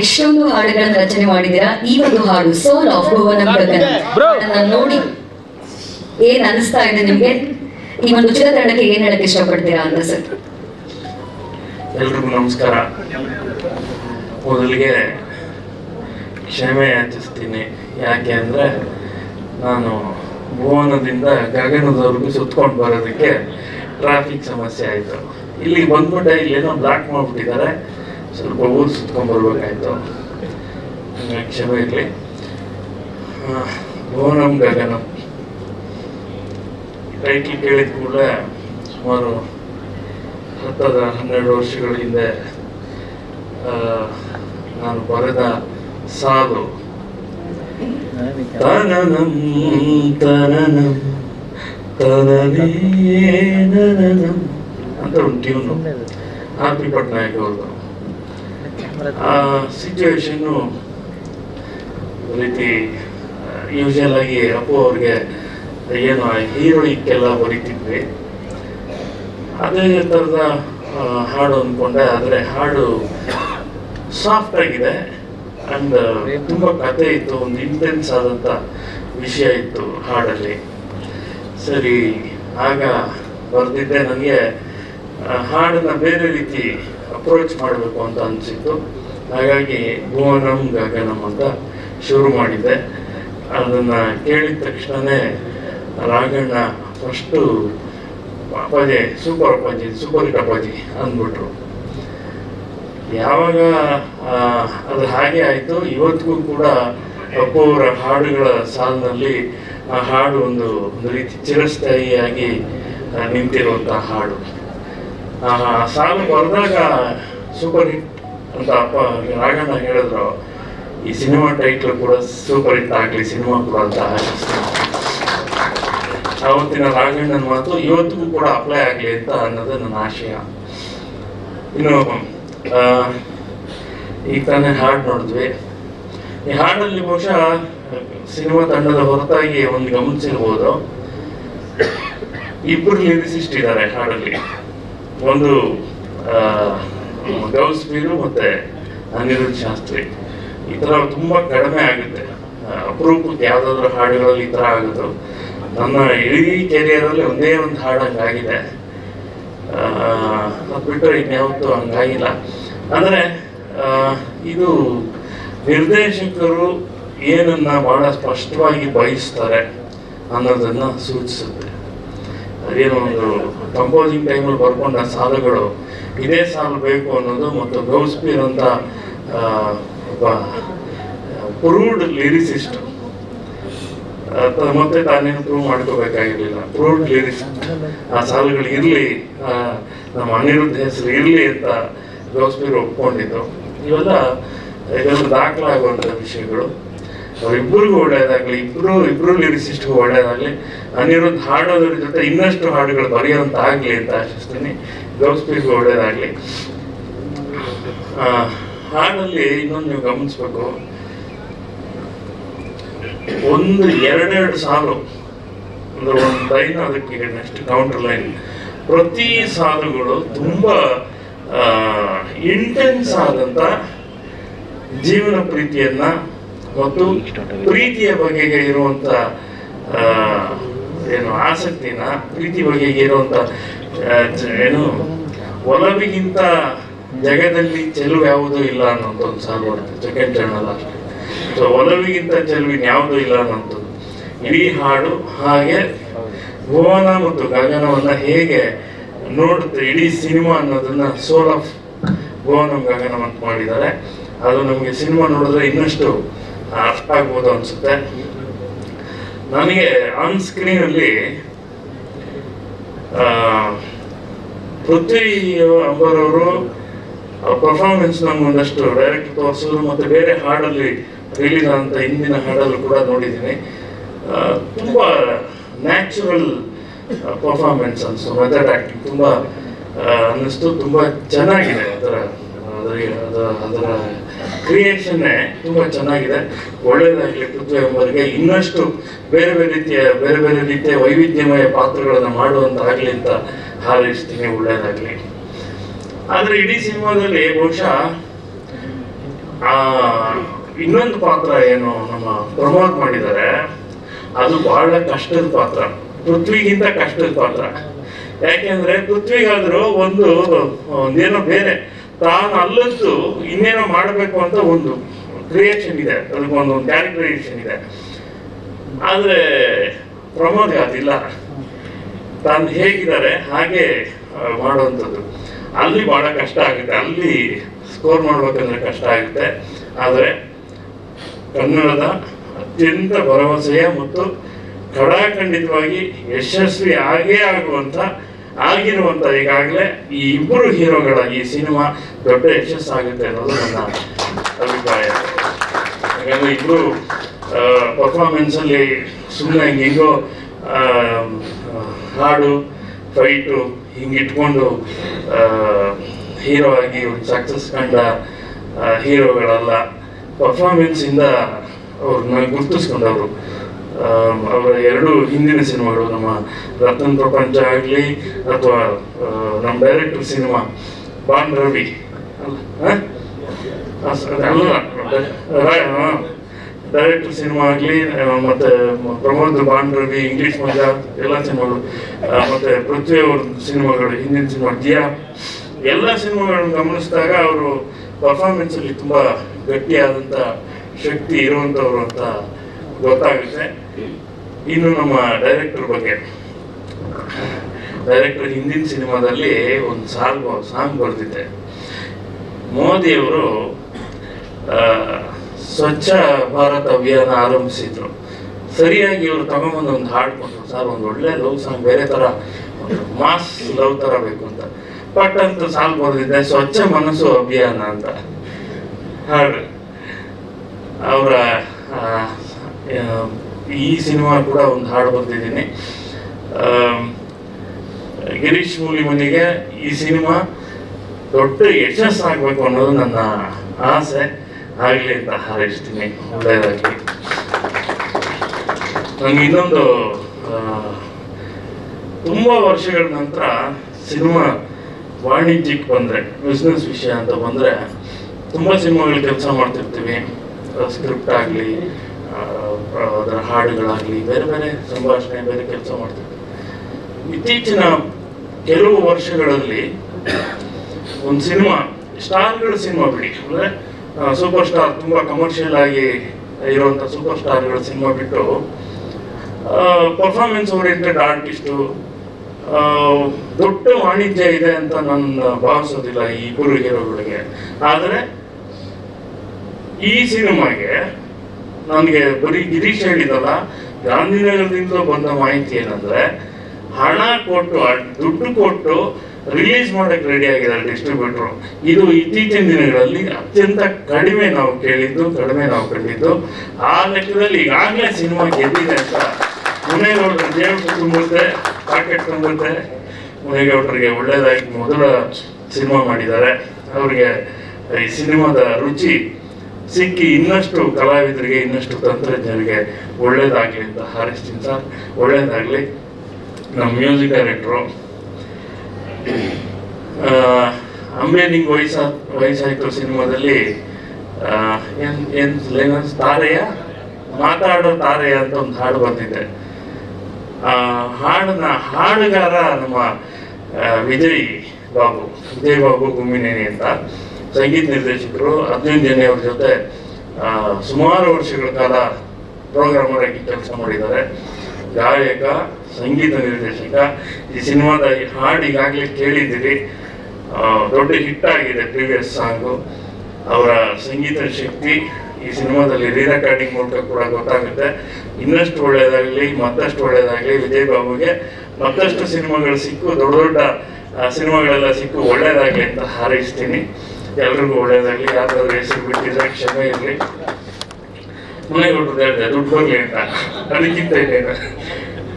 ಎಷ್ಟೊಂದು ಹಾಡುಗಳನ್ನು ರಚನೆ ಮಾಡಿದ್ದೀರಾ? ಈ ಒಂದು ಹಾಡು ಸೋಲ್ ಆಫ್ ಭುವನ ನೋಡಿ. ಏನ್ ಅನಿಸ್ತಾ ಇದೆ ನಿಮ್ಗೆ? ಈ ಒಂದು ಚಿತ್ರತಂಡಕ್ಕೆ ಏನ್ ಹೇಳಕ್ ಇಷ್ಟಪಡ್ತೀರಾ ಅಂತ ಸರ್ ಎಲ್ರಿಗೂ ನಮಸ್ಕಾರ. ಮೊದಲಿಗೆ ಕ್ಷಮೆ ಯಾಚಿಸ್ತೀನಿ. ಯಾಕೆ ಅಂದ್ರೆ ನಾನು ಭುವನದಿಂದ ಗಗನದವರೆಗೂ ಸುತ್ಕೊಂಡು ಬರೋದಕ್ಕೆ ಟ್ರಾಫಿಕ್ ಸಮಸ್ಯೆ ಆಯಿತು. ಇಲ್ಲಿಗೆ ಬಂದ್ಬಿಟ್ಟೆ ಇಲ್ಲೇನೋ ಬ್ಲಾಕ್ ಮಾಡಿಬಿಟ್ಟಿದ್ದಾರೆ. ಸ್ವಲ್ಪ ಊರು ಸುತ್ಕೊಂಡು ಬರ್ಬೇಕಾಯ್ತು ಹಂಗಾಗಿ ಕ್ಷಮೆ ಇರಲಿ. ಭುವನಂ ಗಗನಂ. ಟೈಟ್ಲ್ ಕೇಳಿದ ಕೂಡಲೇ ಸುಮಾರು ಹತ್ತದ ಹನ್ನೆರಡು ವರ್ಷಗಳ ಹಿಂದೆ ನಾನು ಬರೆದ ಸಾಲು ತನನಂ ತನನಂ ತನನೇ ಅಂತ ಒಂದು ಟ್ಯೂನು ಆರ್ ಪಿ ಪಟ್ನಾಯಕ್ ಅವ್ರದ್ದು. ಆ ಸಿಚುವೇಶನ್ನು ರೀತಿ ಯೂಶಲ್ ಆಗಿ ಅಪ್ಪು ಅವ್ರಿಗೆ ಏನು ಹೀರೋಯಿಕ್ಕೆಲ್ಲ ಬರೀತಿದ್ವಿ ಅದೇ ಥರದ ಹಾಡು ಅಂದ್ಕೊಂಡೆ ಆದರೆ ಹಾಡು ಸಾಫ್ಟ್ ಆಗಿದೆ ಅಂಡ್ ತುಂಬ ಕತೆ ಇತ್ತು, ಒಂದು ಇಂಟೆನ್ಸ್ ಆದಂಥ ವಿಷಯ ಇತ್ತು ಹಾಡಲ್ಲಿ. ಸರಿ, ಆಗ ಬರೆದಿದ್ದೆ ನನಗೆ ಹಾಡನ್ನು ಬೇರೆ ರೀತಿ ಅಪ್ರೋಚ್ ಮಾಡಬೇಕು ಅಂತ ಅನಿಸಿತ್ತು. ಹಾಗಾಗಿ ಭುವನಂ ಗಗನಂ ಅಂತ ಶುರು ಮಾಡಿದ್ದೆ ಅದನ್ನು ಕೇಳಿದ ತಕ್ಷಣವೇ Raghanna first Appaji super Appaji super hit Appaji ಅಂದ್ಬಿಟ್ರು. ಯಾವಾಗ ಅದು ಹಾಗೆ ಆಯಿತು. ಇವತ್ತಿಗೂ ಕೂಡ ಅಪ್ಪು ಹಾಡುಗಳ ಸಾಲಿನಲ್ಲಿ ಆ ಹಾಡು ಒಂದು ಒಂದು ರೀತಿ ಚಿರಸ್ಥಾಯಿಯಾಗಿ ನಿಂತಿರುವಂಥ ಹಾಡು. ಸಾಲು ಬರೆದಾಗ ಸೂಪರ್ ಹಿಟ್ ಅಂತ ಅಪ್ಪ ರಾಘಣ್ಣ ಹೇಳಿದ್ರು. ಈ ಸಿನಿಮಾ ಟೈಟ್ಲ್ ಕೂಡ ಸೂಪರ್ ಹಿಟ್ ಆಗಲಿ, ಸಿನಿಮಾ ಕೂಡ ಅಂತ ಅವತ್ತಿನ ರಾಘಣ್ಣನ ಮಾತು ಇವತ್ತಿಗೂ ಕೂಡ ಅಪ್ಲೈ ಆಗಲಿ ಅಂತ ಅನ್ನೋದು ನನ್ನ ಆಶಯ. ಇನ್ನು ಈಗ ತಾನೇ ಹಾಡು ನೋಡಿದ್ವಿ. ಈ ಹಾಡಲ್ಲಿ ಬಹುಶಃ ಸಿನಿಮಾ ತಂಡದ ಹೊರತಾಗಿ ಒಂದು ಗಮನಿಸಿರ್ಬೋದು. ಇಬ್ಬರು ಲಿರಿಸಿಸ್ಟ್ ಇದ್ದಾರೆ ಹಾಡಲ್ಲಿ. ಒಂದು ಗೌಸ್ಮೀರು ಮತ್ತೆ ಅನಿರುದ್ಧ ಶಾಸ್ತ್ರಿ ಈ ಥರ ತುಂಬ ಕಡಿಮೆ ಆಗುತ್ತೆ. ಅಪರೂಪಕ್ಕೆ ಯಾವುದಾದ್ರೂ ಹಾಡುಗಳಲ್ಲಿ ಈ ಥರ ಆಗೋದು. ನನ್ನ ಇಡೀ ಕೆರಿಯರಲ್ಲಿ ಒಂದೇ ಒಂದು ಹಾಡು ಹಂಗಾಗಿದೆ ಅದು ಬಿಟ್ಟರೆ ಇನ್ಯಾವತ್ತೂ ಹಂಗಾಗಿಲ್ಲ. ಅಂದರೆ ಇದು ನಿರ್ದೇಶಕರು ಏನನ್ನ ಬಹಳ ಸ್ಪಷ್ಟವಾಗಿ ಬಯಸ್ತಾರೆ ಅನ್ನೋದನ್ನ ಸೂಚಿಸುತ್ತೆ. ಅದೇನೋ ಒಂದು ಕಂಪೋಸಿಂಗ್ ಟೈಮಲ್ಲಿ ಬರ್ಕೊಂಡ ಸಾಲುಗಳು ಇದೇ ಸಾಲು ಬೇಕು ಅನ್ನೋದು ಮತ್ತು ಗೌಸ್ಪೀರ್ ಅಂತ ಒಬ್ಬ ಪ್ರೂವ್ಡ್ ಲಿರಿಸಿಸ್ಟ್ ಮತ್ತೆ ತಾನೇನು ಪ್ರೂವ್ ಮಾಡ್ಕೋಬೇಕಾಗಿರ್ಲಿಲ್ಲ. ಪ್ರೂವ್ಡ್ ಲಿರಿಸಿಸ್ಟ್ ಆ ಸಾಲುಗಳು ಇರಲಿ ನಮ್ಮ ಅನಿರುದ್ಧ ಹೆಸರು ಇರಲಿ ಅಂತ ಗೌಸ್ಪೀರ್ ಒಪ್ಕೊಂಡಿದ್ರು ಇವೆಲ್ಲ ಇದೆಲ್ಲ ದಾಖಲಾಗುವಂಥ ವಿಷಯಗಳು. ಅವರಿಬ್ಬರಿಗೂ ಒಳ್ಳೆಯದಾಗಲಿ ಇಬ್ಬರು ಇಬ್ಬರು ಲಿರಿಸಿಸ್ಟ್ಗೂ ಒಳ್ಳೆಯದಾಗಲಿ, ಅನಿರುದ್ಧ ಹಾಡೋದ್ರ ಜೊತೆ ಇನ್ನಷ್ಟು ಹಾಡುಗಳು ಬರೆಯುವಂತ ಆಗಲಿ ಅಂತ ಆಶಿಸ್ತೀನಿ. ಗೌಸ್ಪೀರ್ಗೂ ಒಳ್ಳೆಯದಾಗಲಿ. ಹಾಡಲ್ಲಿ ಇನ್ನೊಂದು ನೀವು ಗಮನಿಸ್ಬೇಕು. ಒಂದು ಎರಡೆರಡು ಸಾಲು, ಅಂದ್ರೆ ಒಂದು ಲೈನ್ ಅದಕ್ಕೆ ನೆಕ್ಸ್ಟ್ ಕೌಂಟರ್ ಲೈನ್ ಪ್ರತಿ ಸಾಲುಗಳು ತುಂಬಾ ಇಂಟೆನ್ಸ್ ಆದಂತ ಜೀವನ ಪ್ರೀತಿಯನ್ನ ಮತ್ತು ಪ್ರೀತಿಯ ಬಗೆಗೆ ಇರುವಂತ ಏನು ಆಸಕ್ತಿನ ಪ್ರೀತಿ ಬಗೆಗೆ ಇರುವಂತ ಏನು ಒಲವಿಗಿಂತ ಜಗದಲ್ಲಿ ಚೆಲುವು ಯಾವುದೂ ಇಲ್ಲ ಅನ್ನೋಂಥ ಒಂದು ಸಾಲು ಬರುತ್ತೆ ಸೆಕೆಂಡ್ ಚಾನಲ್ ಸೊ ಒಲವಿಗಿಂತ ಚೆಲುವಿನ ಯಾವುದೂ ಇಲ್ಲ ಅನ್ನೋಂಥದ್ದು ಇಡೀ ಹಾಡು, ಹಾಗೆ ಭುವನ ಮತ್ತು ಗಗನವನ್ನ ಹೇಗೆ ನೋಡುತ್ತೆ, ಇಡೀ ಸಿನಿಮಾ ಅನ್ನೋದನ್ನ ಸೋಲ್ ಆಫ್ ಭುವನ ಗಗನ ಮಾಡಿದ್ದಾರೆ. ಅದು ನಮಗೆ ಸಿನಿಮಾ ನೋಡಿದ್ರೆ ಇನ್ನಷ್ಟು ಅರ್ಥ ಆಗ್ಬೋದು ಅನ್ಸುತ್ತೆ ನನಗೆ ಆನ್ ಸ್ಕ್ರೀನ್ ಅಲ್ಲಿ ಆ, ಪೃಥ್ವಿ ಅಂಬರವರು ಪರ್ಫಾರ್ಮೆನ್ಸ್ ನಂಗೆ ಒಂದಷ್ಟು ಡೈರೆಕ್ಟ್ ತೋರಿಸಿದ್ರು ಮತ್ತೆ ಬೇರೆ ಹಾಡಲ್ಲಿ ರಿಲೀಸ್ ಆದಂಥ ಹಿಂದಿನ ಹಾಡಲ್ಲೂ ಕೂಡ ನೋಡಿದ್ದೀನಿ. ತುಂಬ ನ್ಯಾಚುರಲ್ ಪರ್ಫಾರ್ಮೆನ್ಸ್ ಅನ್ಸು ಮೆಥಡ್ ಆಕ್ಟಿಂಗ್ ತುಂಬಾ ಅನ್ನಿಸ್ತು. ತುಂಬಾ ಚೆನ್ನಾಗಿದೆ ಅದರ- ಅದರ ಕ್ರಿಯೇಷನ್ನೇ ತುಂಬಾ ಚೆನ್ನಾಗಿದೆ. ಒಳ್ಳೇದಾಗಲಿ ಪೃಥ್ವಿ ಇನ್ನಷ್ಟು ಬೇರೆ ಬೇರೆ ರೀತಿಯ, ಬೇರೆ ಬೇರೆ ರೀತಿಯ ವೈವಿಧ್ಯಮಯ ಪಾತ್ರಗಳನ್ನ ಮಾಡುವಂತ ಆಗ್ಲಿ ಅಂತ ಹಾರೈಸ್ತೀನಿ ಒಳ್ಳೇದಾಗ್ಲಿ ಆದ್ರೆ ಇಡೀ ಸಿನಿಮಾದಲ್ಲಿ ಬಹುಶಃ, ಆ, ಇನ್ನೊಂದು ಪಾತ್ರ ಏನು ನಮ್ಮ ಪ್ರಮೋದ್ ಮಾಡಿದ್ದಾರೆ, ಅದು ಬಹಳ ಕಷ್ಟದ ಪಾತ್ರ. ಪೃಥ್ವಿಗಿಂತ ಕಷ್ಟದ ಪಾತ್ರ. ಯಾಕೆಂದ್ರೆ ಪೃಥ್ವಿಗಾದ್ರೂ ಒಂದು ಒಂದೇನೋ ಬೇರೆ ತಾನು ಅಲ್ಲದ್ದು ಇನ್ನೇನೋ ಮಾಡಬೇಕು ಅಂತ ಒಂದು ಕ್ರಿಯೇಷನ್ ಇದೆ. ಅದಕ್ಕೊಂದು ಕ್ಯಾರೆಕ್ಟರೈಸೇಷನ್ ಇದೆ. ಆದರೆ ಪ್ರಮೋದ್ ಅದಿಲ್ಲ. ತಾನು ಹೇಗಿದ್ದಾರೆ, ಹಾಗೆ ಮಾಡುವಂಥದ್ದು. ಅಲ್ಲಿ ಬಹಳ ಕಷ್ಟ ಆಗುತ್ತೆ. ಅಲ್ಲಿ ಸ್ಕೋರ್ ಮಾಡ್ಬೇಕಂದ್ರೆ ಕಷ್ಟ ಆಗುತ್ತೆ. ಆದರೆ ಕನ್ನಡದ ಅತ್ಯಂತ ಭರವಸೆಯ ಮತ್ತು ಖಡಾಖಂಡಿತವಾಗಿ ಯಶಸ್ವಿ ಆಗೇ ಆಗುವಂತ ಆಗಿರುವಂತ ಈಗಾಗಲೇ ಈ ಇಬ್ಬರು ಹೀರೋಗಳ ಈ ಸಿನಿಮಾ ದೊಡ್ಡ ಯಶಸ್ಸಾಗುತ್ತೆ ಅನ್ನೋದು ನನ್ನ ಅಭಿಪ್ರಾಯ. ಯಾಕಂದ್ರೆ ಇಬ್ರು ಪರ್ಫಾರ್ಮೆನ್ಸ್ ಅಲ್ಲಿ ಸುಮ್ಮನೆ ಹಿಂಗೋ ಹಾಡು ಫೈಟು ಹಿಂಗಿಟ್ಕೊಂಡು ಹೀರೋ ಆಗಿ ಒಂದು ಸಕ್ಸಸ್ ಕಂಡ ಹೀರೋಗಳಲ್ಲ. ಪರ್ಫಾರ್ಮೆನ್ಸ್ ಇಂದ ಅವ್ರನ್ನ ಗುರುತಿಸ್ಕೊಂಡವರು. ಅವರ ಎರಡು ಹಿಂದಿನ ಸಿನಿಮಾಗಳು, ನಮ್ಮ ರತನ್ ಪ್ರಪಂಚ ಆಗಲಿ ಅಥವಾ ನಮ್ಮ ಡೈರೆಕ್ಟರ್ ಸಿನಿಮಾ, ಬಾನ್ ರವಿ. ಅಲ್ಲ ಡೈರೆಕ್ಟರ್ ಸಿನಿಮಾ ಆಗಲಿ ಮತ್ತೆ ಪ್ರಮೋದ್ ಬಾಂಡ್ ರವಿ ಇಂಗ್ಲಿಷ್ ಮಜಾ, ಎಲ್ಲ ಸಿನಿಮಾಗಳು ಮತ್ತೆ ಪೃಥ್ವಿ ಅವ್ರ ಸಿನಿಮಾಗಳು, ಹಿಂದಿನ ಸಿನಿಮಾ, ಜಿಯಾ, ಎಲ್ಲ ಸಿನಿಮಾಗಳನ್ನು ಗಮನಿಸಿದಾಗ ಅವರು ಪರ್ಫಾರ್ಮೆನ್ಸಲ್ಲಿ ತುಂಬಾ ಗಟ್ಟಿಯಾದಂತ ಶಕ್ತಿ ಇರುವಂತವ್ರು ಅಂತ ಗೊತ್ತಾಗುತ್ತೆ. ಇನ್ನು ನಮ್ಮ ಡೈರೆಕ್ಟರ್ ಬಗ್ಗೆ. ಡೈರೆಕ್ಟರ್ ಹಿಂದಿನ ಸಿನಿಮಾದಲ್ಲಿ ಒಂದು ಸಾಂಗ್ ಸಾಂಗ್ ಬರ್ತಿದ್ದೆ ಮೋದಿಯವರು ಸ್ವಚ್ಛ ಭಾರತ್ ಅಭಿಯಾನ ಆರಂಭಿಸಿದ್ರು. ಸರಿಯಾಗಿ ಇವರು ತಗೊಂಬಂದು ಒಂದು ಹಾಡು ಕೊಟ್ಟರು ಸರ್, ಒಂದು ಒಳ್ಳೆ ಲವ್ ಸಾಂಗ್ ಬೇರೆ ತರ ಮಾಸ್ ಲವ್ ತರ ಬೇಕು ಅಂತ. ಬಟ್ ಅಂತ ಸಾಂಗ್ ಬರೆದಿದ್ದೆ ಸ್ವಚ್ಛ ಮನಸ್ಸು ಅಭಿಯಾನ ಅಂತ. ಹಾಡು ಅವರ ಈ ಸಿನಿಮಾ ಕೂಡ ಒಂದು ಹಾಡು ಬರ್ತಿದ್ದೀನಿ. ಗಿರೀಶ್ ಮೂಲಿಮನಿಗೆ ಈ ಸಿನಿಮಾ ದೊಡ್ಡ ಯಶಸ್ಸಾಗಬೇಕು ಅನ್ನೋದು ನನ್ನ ಆಸೆ. ಆಗಲಿ ಅಂತ ಹಾರೈಸ್ತೀನಿ. ಒಳ್ಳೆಯದಾಗಿ ನನಗೆ ಇನ್ನೊಂದು ತುಂಬಾ ವರ್ಷಗಳ ನಂತರ ಸಿನಿಮಾ ವಾಣಿಜ್ಯಕ್ಕೆ ಬಂದರೆ ಬಿಸ್ನೆಸ್ ವಿಷಯ ಅಂತ ಬಂದರೆ, ತುಂಬ ಸಿನಿಮಾಗಳು ಕೆಲಸ ಮಾಡ್ತಿರ್ತೀವಿ. ಸ್ಕ್ರಿಪ್ಟ್ ಆಗಲಿ ಅದರ ಹಾಡುಗಳಾಗಲಿ, ಬೇರೆ ಬೇರೆ ಸಂಭಾಷಣೆ, ಬೇರೆ ಕೆಲಸ ಮಾಡ್ತಿದ್ದೆ ಇತ್ತೀಚಿನ ಕೆಲವು ವರ್ಷಗಳಲ್ಲಿ ಒಂದು ಸಿನಿಮಾ, ಸ್ಟಾರ್ಗಳ ಸಿನಿಮಾ ಬಿಡಿ. ಅಂದರೆ ಸೂಪರ್ ಸ್ಟಾರ್ ತುಂಬ ಕಮರ್ಷಿಯಲ್ ಆಗಿ ಇರುವಂಥ ಸೂಪರ್ ಸ್ಟಾರ್ಗಳ ಸಿನಿಮಾ ಬಿಟ್ಟು ಪರ್ಫಾರ್ಮೆನ್ಸ್ ಓರಿಯೆಂಟೆಡ್ ಆರ್ಟಿಸ್ಟು ದೊಡ್ಡ ವಾಣಿಜ್ಯ ಇದೆ ಅಂತ ನಾನು ಭಾವಿಸೋದಿಲ್ಲ ಈ ಗುರು ಹೀರೋಗಳಿಗೆ. ಆದರೆ, ಈ ಸಿನಿಮಾಗೆ ನನಗೆ ಬರೀ ಗಿರೀಶ್ ಹೇಳಿದಲ್ಲ ಗಾಂಧಿನಗರದಿಂದ ಬಂದ ಮಾಹಿತಿ ಏನಂದ್ರೆ, ಹಣ ಕೊಟ್ಟು ದುಡ್ಡು ಕೊಟ್ಟು ರಿಲೀಸ್ ಮಾಡಕ್ ರೆಡಿ ಆಗಿದ್ದಾರೆ ಡಿಸ್ಟ್ರಿಬ್ಯೂಟರ್ ಇದು ಇತ್ತೀಚಿನ ದಿನಗಳಲ್ಲಿ ಅತ್ಯಂತ ಕಡಿಮೆ ನಾವು ಕೇಳಿದ್ದು, ಕಡಿಮೆ ನಾವು ಕಂಡಿದ್ದು. ಆ ಲೆಕ್ಕದಲ್ಲಿ ಈಗಾಗಲೇ ಸಿನಿಮಾ ಗೆದ್ದಿದೆ ಅಂತ ಮುನೇಗೌಡರು ಜೇಬು ತುಂಬುತ್ತೆ ಪಾಕೆಟ್ ತುಂಬುತ್ತೆ. ಮುನೇಗೌಡರಿಗೆ ಒಳ್ಳೇದಾಗಿ ಮೊದಲ ಸಿನಿಮಾ ಮಾಡಿದ್ದಾರೆ. ಅವರಿಗೆ ಈ ಸಿನಿಮಾದ ರುಚಿ ಸಿಕ್ಕಿ ಇನ್ನಷ್ಟು ಕಲಾವಿದರಿಗೆ, ಇನ್ನಷ್ಟು ತಂತ್ರಜ್ಞರಿಗೆ ಒಳ್ಳೇದಾಗಲಿ ಅಂತ ಹಾರೈಸ್ತೀನಿ ಸರ್. ಒಳ್ಳೇದಾಗಲಿ. ನಮ್ಮ ಮ್ಯೂಸಿಕ್ ಡೈರೆಕ್ಟ್ರು. ಅಂಬೆ ನಿಂಗೆ ವಯಸ್ಸ, ವಯಸ್ಸಾಯಿತು ಸಿನಿಮಾದಲ್ಲಿ. ಎನ್ ಏನ್ ತಾರೆಯ? ಮಾತಾಡೋ ತಾರೆಯ ಅಂತ ಒಂದು ಹಾಡು ಬಂದಿದೆ. ಆ, ಹಾಡನ್ನ, ಹಾಡುಗಾರ ನಮ್ಮ ವಿಜಯ್ ಬಾಬು ವಿಜಯ್ ಬಾಬು ಗುಮ್ಮಿನೇನಿ ಅಂತ. ಸಂಗೀತ ನಿರ್ದೇಶಕರು ಹದಿನೈದು ಜನ ಅವ್ರ ಜೊತೆ ಸುಮಾರು ವರ್ಷಗಳ ಕಾಲ ಪ್ರೋಗ್ರಾಮರ್ ಆಗಿ ಕೆಲಸ ಮಾಡಿದ್ದಾರೆ. ಗಾಯಕ, ಸಂಗೀತ ನಿರ್ದೇಶಕ, ಈ ಸಿನಿಮಾದ ಹಾಡು ಈಗಾಗಲೇ ಕೇಳಿದ್ದೀರಿ. ದೊಡ್ಡ ಹಿಟ್ ಆಗಿದೆ ಪ್ರೀವಿಯಸ್ ಸಾಂಗು ಅವರ ಸಂಗೀತ ಶಕ್ತಿ ಈ ಸಿನಿಮಾದಲ್ಲಿ ರೀ ರೆಕಾರ್ಡಿಂಗ್ ಮೂಲಕ ಕೂಡ ಗೊತ್ತಾಗುತ್ತೆ. ಇನ್ನಷ್ಟು ಒಳ್ಳೆಯದಾಗಲಿ, ಮತ್ತಷ್ಟು ಒಳ್ಳೆಯದಾಗಲಿ ವಿಜಯ್ ಬಾಬುಗೆ ಮತ್ತಷ್ಟು ಸಿನಿಮಾಗಳು ಸಿಕ್ಕು, ದೊಡ್ಡ ದೊಡ್ಡ ಸಿನಿಮಾಗಳೆಲ್ಲ ಸಿಕ್ಕು ಒಳ್ಳೆಯದಾಗಲಿ ಅಂತ ಹಾರೈಸ್ತೀನಿ. ಎಲ್ರಿಗೂ ಒಳ್ಳೆಯದಾಗಲಿ ಯಾವ್ದಾದ್ರು ಹೆಸರು ಬಿಟ್ಟಿದ್ರೆ ಕ್ಷಮೆ ಇರಲಿ. ಮುನೇಗೌಡರು ಹೇಳಿದೆ, ದುಡ್ಡು ಹೋಗ್ಲಿ ಅಂತ. ಅದಕ್ಕಿಂತ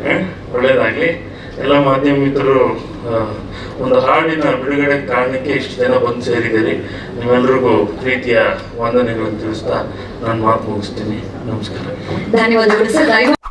ಹ? ಒಳ್ಳೇದಾಗ್ಲಿ. ಎಲ್ಲ ಮಾಧ್ಯಮ ಮಿತ್ರರು ಒಂದು ಹಾಡಿನ ಬಿಡುಗಡೆ ಕಾರಣಕ್ಕೆ ಇಷ್ಟು ಜನ ಬಂದು ಸೇರಿದ್ದೀರಿ. ನಿಮ್ಮೆಲ್ಲರಿಗೂ ಪ್ರೀತಿಯ ವಂದನೆಗಳನ್ನು ತಿಳಿಸ್ತಾ ನಾನು ಮಾತು ಮುಗಿಸ್ತೀನಿ. ನಮಸ್ಕಾರ. ಧನ್ಯವಾದಗಳು